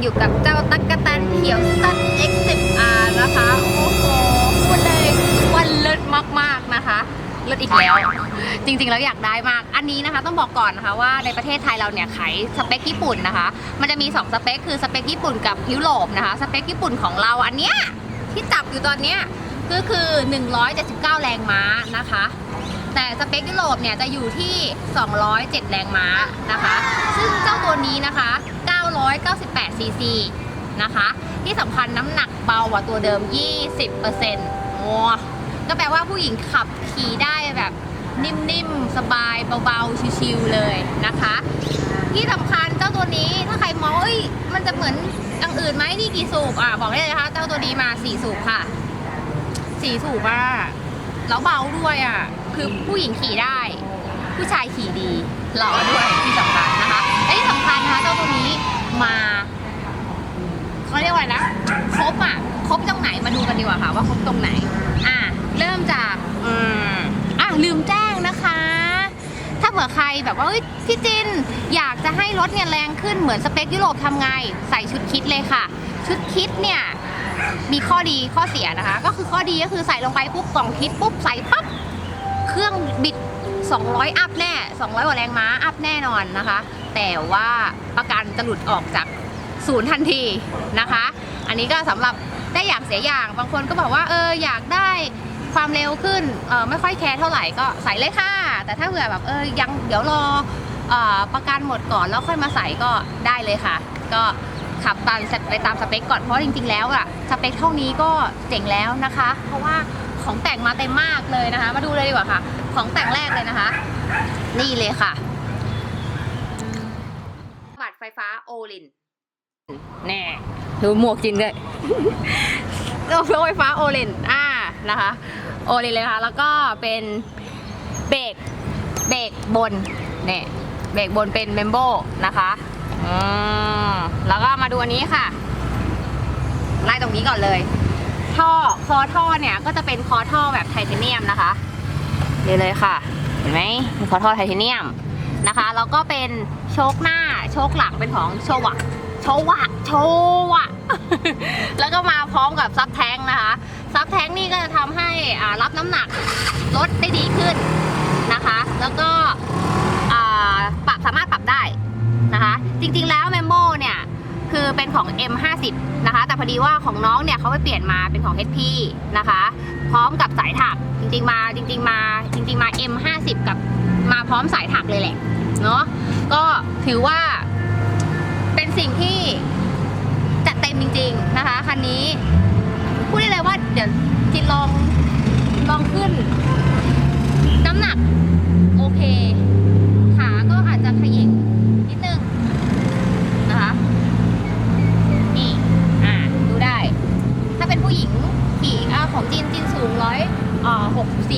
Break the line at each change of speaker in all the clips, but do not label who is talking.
อยู่กับเจ้าตั๊กแตนเขียวสัน X10R นะคะ โอ้โหพูดเลยว่าเลิศมากๆนะคะ เลิศอีกแล้ว จริงๆแล้วอยากได้มาก อันนี้นะคะต้องบอกก่อนนะคะว่าในประเทศไทยเราเนี่ยขายสเปคญี่ปุ่นนะคะ มันจะมี 2 สเปคคือสเปคญี่ปุ่นกับยุโรปนะคะ สเปคญี่ปุ่นของเราอันเนี้ยที่จับอยู่ตอนเนี้ยก็คือ 179 แรงม้านะคะ แต่สเปคยุโรปเนี่ยจะอยู่ที่ 207 แรงม้านะคะ ซึ่งเจ้าตัวนี้นะคะ 998 ซีซีนะคะ ที่สำคัญน้ำหนักเบากว่าตัวเดิม 20%โอ้ก็แปลว่าผู้หญิงขับขี่ได้แบบนิ่มๆ สบายเบาๆ ชิวๆ เลยนะคะ ที่สำคัญเจ้าตัวนี้ถ้าใครมองเอ้ยมันจะเหมือนอย่างอื่นไหมนี่กี่สูบอะบอกได้เลยนะคะ เจ้าตัวนี้มา4สูบค่ะ4สูบอะแล้วเบาด้วยอะคือผู้หญิงขี่ได้ ผู้ชายขี่ดีหล่อด้วยที่สำคัญนะคะและที่สำคัญนะคะเจ้าตัวนี้ มาเขาเรียกว่าไรนะครบอะครบตรงไหนมาดูกันดีกว่าค่ะ ว่าครบตรงไหน อะเริ่มจากอืมอะลืมแจ้งนะคะ ถ้าเผื่อใครแบบว่าเอ้ยพี่จินอยากจะให้รถเนี่ยแรงขึ้นเหมือนสเปคยุโรปทำไง ใส่ชุดคิดเลยค่ะ ชุดคิดเนี่ยมีข้อดีข้อเสียนะคะ ก็คือข้อดีก็คือใส่ลงไปปุ๊บกล่องคิดปุ๊บใส่ปั๊บเครื่องบิด 200 อัพแน่ 200กว่าแรงม้าอัพแน่นอนนะคะ แต่ว่าประกันจะหลุดออกจากศูนย์ทันทีนะคะ อันนี้ก็สำหรับได้อย่างเสียอย่างบางคนก็บอกว่าเอออยากได้ความเร็วขึ้นเออไม่ค่อยแคร์เท่าไหร่ก็ใส่เลยค่ะ แต่ถ้าเผื่อแบบเออยังเดี๋ยวรอเออประกันหมดก่อนแล้วค่อยมาใส่ก็ได้เลยค่ะ ก็ขับตามไปตามสเปคก่อนเพราะจริง ๆ แล้วอะสเปคเท่านี้ก็เจ๋งแล้วนะคะ เพราะว่าของแต่งมาเต็มมากเลยนะคะ มาดูเลยดีกว่าค่ะ ของแต่งแรกเลยนะคะ นี่เลยค่ะ บัตรไฟฟ้าโอลินแน่ดูหมวกจริงด้วยรถไฟฟ้าโอลินอ่านะคะ โอลินเลยค่ะแล้วก็เป็นเบรกเบรกบนเนี่ยเบรกบนเป็นเมมโบนะคะอืมแล้วก็มาดูอันนี้ค่ะ ไล่ตรงนี้ก่อนเลย ท่อคอท่อเนี่ยก็จะเป็นคอท่อแบบไทเทเนียมนะคะ นี่เลยค่ะ เห็นไหมเป็นคอทอไทเทเนียมนะคะแล้วก็เป็นโชคหน้าโชคหลังเป็นของโชวะโชวะโชวะแล้วก็มาพร้อมกับซับแท้งนะคะ ซับแท้งนี่ก็จะทำให้รับน้ำหนักรถได้ดีขึ้นนะคะ แล้วก็ปรับสามารถปรับได้นะคะ จริงๆแล้วเมมโมเนี่ยคือเป็นของ M50 นะคะ แต่พอดีว่าของน้องเนี่ยเขาไปเปลี่ยนมาเป็นของ HP นะคะ พร้อมกับสายถักจริง ๆ มาจริง ๆ มาจริง ๆ มา M50 กับมาพร้อมสายถักเลยแหละเนาะก็ถือว่าเป็นสิ่งที่จัดเต็มจริง ๆ นะคะคันนี้พูดได้เลยว่าเดี๋ยวจินลองลองขึ้น น้ำหนักโอเค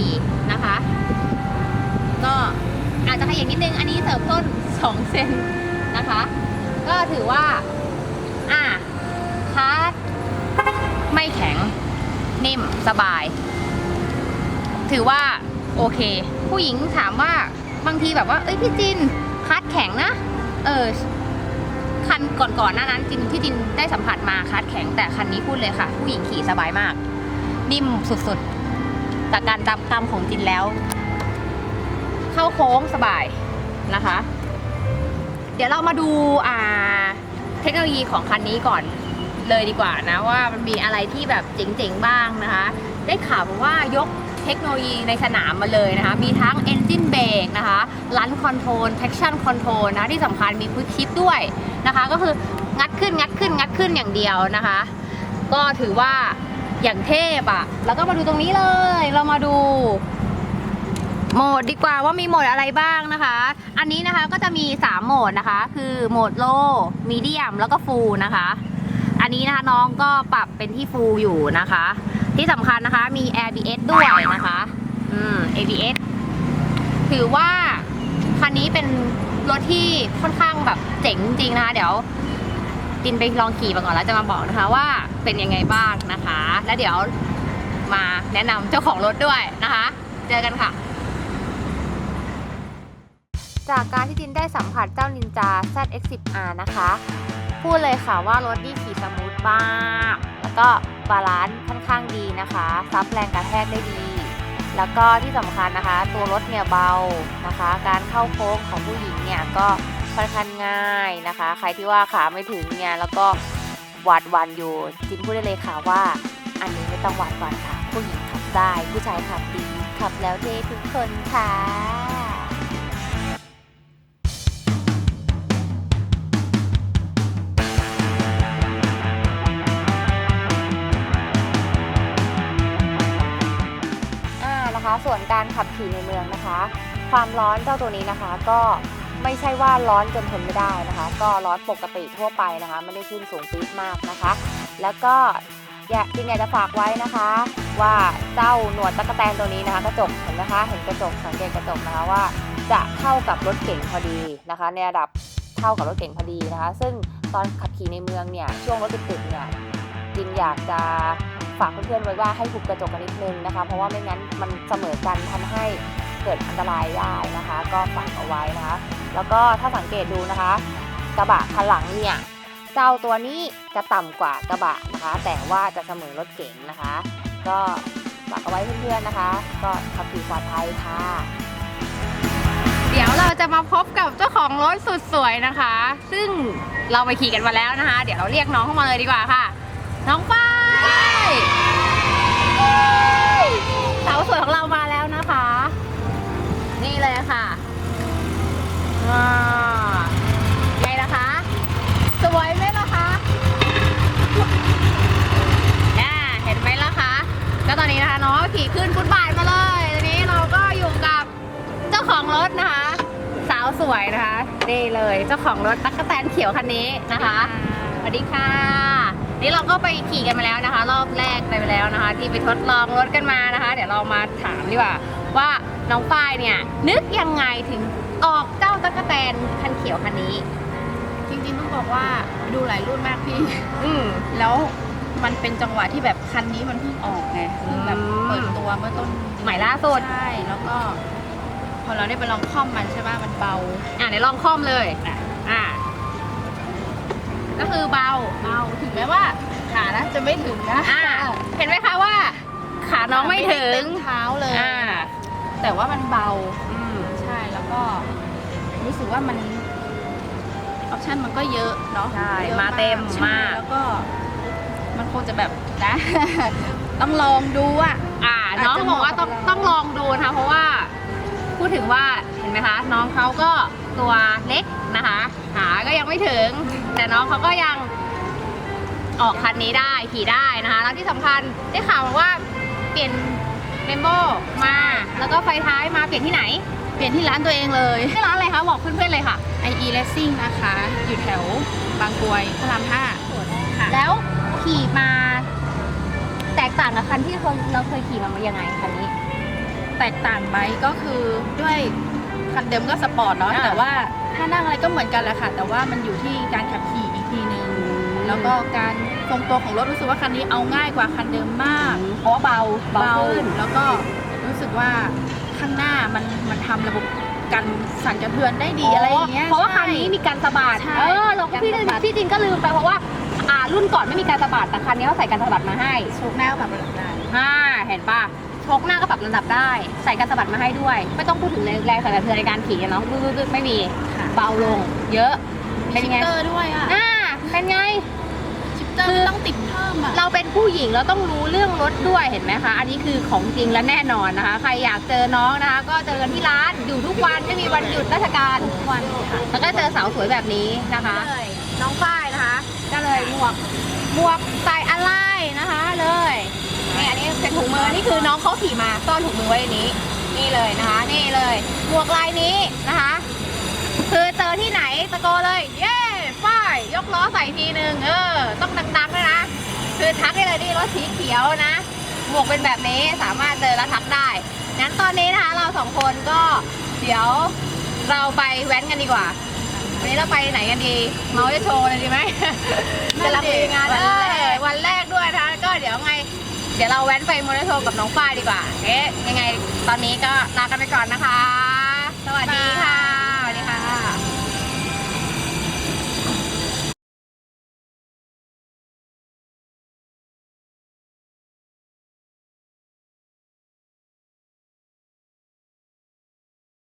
4นะคะ ก็อาจจะขยันนิดนึง อันนี้เสริมต้น 2 เซนนะคะ ก็ถือว่า อ่าพาร์ทไม่แข็ง นิ่มสบาย ถือว่าโอเค ผู้หญิงถามว่าบางทีแบบว่า เอ้ยพี่จินพาร์ทแข็งนะ เออคันก่อนๆหน้านั้นจินที่จินได้สัมผัสมาคัดแข็งแต่คันนี้พูดเลยค่ะ ผู้หญิงขี่สบายมาก นิ่มสุดๆ จากการจำตามของจินแล้ว เข้าโค้งสบายนะคะ เดี๋ยวเรามาดูอ่าเทคโนโลยีของคันนี้ก่อนเลยดีกว่านะว่ามันมีอะไรที่แบบเจ๋งๆบ้างนะคะ ได้ข่าวว่ายกเทคโนโลยีในสนามมาเลยนะคะ มีทั้ง Engine Brake นะคะ Run Control Traction Control นะที่สำคัญมี Quick Shift ด้วยนะคะ ก็คืองัดขึ้นงัดขึ้นงัดขึ้นอย่างเดียวนะคะ ก็ถือว่า อย่างเทพอะ่ะ แล้วก็มาดูตรงนี้เลย เรามาดูโหมดดีกว่าว่ามีโหมดอะไรบ้างนะคะ อันนี้นะคะก็จะมี 3 โหมดนะคะ คือโหมดโลมีเดียมแล้วก็ฟูนะคะ อันนี้นะคะน้องก็ปรับเป็นที่ฟูอยู่นะคะ ที่สำคัญนะคะมี ABS ด้วยนะคะ อืม ABS ถือว่าคันนี้เป็นรถที่ค่อนข้างแบบเจ๋งจริงนะคะ เดี๋ยวตินไปลองขี่มาก่อนแล้วจะมาบอกนะคะว่า เป็นยังไงบ้างนะคะ แล้วเดี๋ยวมาแนะนำเจ้าของรถด้วยนะคะ เจอกันค่ะ จากการที่จินได้สัมผัสเจ้านินจา ZX10R นะคะ พูดเลยค่ะว่ารถนี่ขี่สมูทมากแล้วก็บาลานซ์ค่อนข้างดีนะคะซับแรงกระแทกได้ดี แล้วก็ที่สำคัญนะคะ ตัวรถเนี่ยเบานะคะ การเข้าโค้งของผู้หญิงเนี่ยก็ค่อนข้างง่ายนะคะ ใครที่ว่าขาไม่ถึงเนี่ยแล้วก็ หวาดหวันอยู่จินพูดได้เลยค่ะว่า อันนี้ไม่ต้องหวาดหวันค่ะ ผู้หญิงขับได้ผู้ชายขับดีขับแล้วเท่ทุกคนค่ะอ่านะคะส่วนการขับขี่ในเมืองนะคะ ความร้อนเจ้าตัวนี้นะคะ ก็ ไม่ใช่ว่าร้อนจนทนไม่ได้นะคะ ก็ร้อนปกติทั่วไปนะคะ ไม่ได้ขึ้นสูงปี๊ดมากนะคะ แล้วก็อยากจริงอยากจะฝากไว้นะคะ ว่าเจ้าหนวดตะกแตนตัวนี้นะคะกระจกเห็นไหมคะเห็นกระจกสังเกตกระจกนะคะว่า จะเท่ากับรถเก๋งพอดีนะคะ ในระดับเท่ากับรถเก๋งพอดีนะคะ ซึ่งตอนขับขี่ในเมืองเนี่ยช่วงรถติดๆเนี่ยจินอยากจะฝากเพื่อนๆไว้ว่าให้หุบกระจกกันนิดนึงนะคะ เพราะว่าไม่งั้นมันเสมอกันทำให้เกิดอันตรายได้นะคะ ก็ฝากเอาไว้นะคะ แล้วก็ถ้าสังเกตดูนะคะ กระบะคันหลังเนี่ยเจ้าตัวนี้จะต่ำกว่ากระบะนะคะ แต่ว่าจะเสมอรถเก๋งนะคะ ก็ฝากเอาไว้เพื่อนๆนะคะ ก็ขับขี่ปลอดภัยค่ะ เดี๋ยวเราจะมาพบกับเจ้าของรถสุดสวยนะคะ ซึ่งเราไปขี่กันมาแล้วนะคะ เดี๋ยวเราเรียกน้องเข้ามาเลยดีกว่าค่ะ น้องฝ้า ขี่ขึ้นฟุตบาทมาเลยตอนนี้เราก็อยู่กับเจ้าของรถนะคะ สาวสวยนะคะนี่เลยเจ้าของรถตั๊กแตนเขียวคันนี้นะคะสวัสดีค่ะ นี่เราก็ไปขี่กันมาแล้วนะคะ รอบแรกไปแล้วนะคะ ที่ไปทดลองรถกันมานะคะ เดี๋ยวเรามาถามดีกว่าว่าน้องฝ้ายเนี่ย นึกยังไงถึงออกเจ้าตั๊กแตนคันเขียวคันนี้
จริงๆต้องบอกว่าดูหลายรุ่นมากพี่
อืม
แล้ว มันเป็นจังหวะที่แบบคันนี้มันเพิ่งออกไงเพิ่งแบบ
อืม
เปิดตัวเมื่อต้น
ใหม่ล่าสุด
ใช่แล้วก็ พอเราได้ไปลองคล่อมมันใช่ป่ะมันเบา
อะเดี๋ยวลองคล่อมเลย
อะ
อะก็คือเบา
เบาถึงแม้ว่าขานะจะไม่ถึงนะ
อ่าเห็นไหมคะว่า ขาน้องไม่ถึ
ด้
ง
เต็มเท้าเลย
อ่า
แต่ว่ามันเบา
อืม
ใช่แล้วก็ รู้สึกว่ามันออปชั่นมันก็เยอะเนาะ
ใช่
ยอะ
มาเต็ม
ใช่
มาก
แล้วก็ มันคงจะแบบนะ ต้องลองดูอะ
อ่า
อาจจะ
น้องบอกว่าต้อง
เหมาะกับเรา
ต้องลองดูนะคะเพราะว่า พูดถึงว่าเห็นไหมคะ น้องเขาก็ตัวเล็กนะคะขาก็ยังไม่ถึง แต่น้องเขาก็ยังออกคันนี้ได้ขี่ได้นะคะ แล้วที่สำคัญได้ข่าวมาว่าเปลี่ยนเรมโบมา แล้วก็ไฟท้ายมาเปลี่ยนที่ไหน
เปลี่ยนที่ร้านตัวเองเลย
ที่ร้านอะไรคะบอกเพื่อนๆเลยค่ะ
IE Racing นะคะ อยู่แถวบางกรวยพระรามห้าค่ะ
แล้ว ขี่มา แตกต่างกับคันที่เราเราเคยขี่มามายังไงคันนี้
แตกต่างไหมก็คือด้วยคันเดิมก็สปอร์ตเนาะ
อ่า
แต่ว่าถ้านั่งอะไรก็เหมือนกันแหละค่ะ แต่ว่ามันอยู่ที่การขับขี่อีกทีนึงแล้วก็การทรงตัวของรถรู้สึกว่าคันนี้เอาง่ายกว่าคันเดิมมาก
เพราะว่าเบา
เบา
ขึ้น
แล้วก็รู้สึกว่าข้างหน้ามันมันทำระบบกันสั่นกระเทือนได้ดีอะไรอย่างเงี้ย
เพราะว่าคัน
ใช่
นี้มีการสะบัด
ใช่
เออเราก็พี่
การสะบัด
พี่จินก็ลืมไปเพราะว่า อ่ารุ่นก่อนไม่มีการสะบัดแต่คันนี้เขาใส่การสะบัดมาให้
โชคหน้าก็แบบระดับได้
อ่าเห็นป่ะชกหน้าก็ปรับระดับได้ ใส่การสะบัดมาให้ด้วย ไม่ต้องพูดถึงแรงแรงสั่นสะเทือนในการขี่อะเนาะบึ้ดๆไม่มี
ค่ะ
เบาลง เยอะเป็นไง
ชิปเตอร์ด้วยอะ
อ่าเป็นไง
ชิปเตอร์ไม่ต้องติดเพิ่มอะ
เราเป็นผู้หญิงเราต้องรู้เรื่องรถด้วยเห็นไหมคะ อันนี้คือของจริงและแน่นอนนะคะ ใครอยากเจอน้องนะคะ ก็เจอกันที่ร้านอยู่ทุกวันไม่มีวันหยุดราชการ
ทุกวันค่ะ
แล้วก็เจอสาวสวยแบบนี้นะคะน้องฝ้ายนะคะก็ เลยหมวกหมวกใส่อะไรนะคะเลยนี่อันนี้เป็นถุงมือนี่คือน้องเขาขี่มาซ่อนถุงมือไว้ในนี้ นี่เลยนะคะ นี่เลยหมวกลายนี้นะคะ คือเจอที่ไหนตะโกนเลย เย้ฝ้ายยกล้อใส่ทีหนึ่งเออ ต้องดังๆด้วยนะ คือทักได้เลยนี่รถสีเขียวนะหมวกเป็นแบบนี้สามารถเจอแล้วทักได้งั้นตอนนี้นะคะเราสองคนก็เดี๋ยวเราไปแว้นกันดีกว่า วันนี้เราไปไหนกันดี เมาจะโชว์เลยดีไหมจะรับมืองาน
วัน
เอ
แรก
อวันแรกด้วยนะคะก็เดี๋ยวไง เดี๋ยวเราแว้นไปมอเตอร์โชว์กับน้องฝ้ายดีกว่าเอ๊ะยังไงตอนนี้ก็ลากันไปก่อนนะคะ สวัส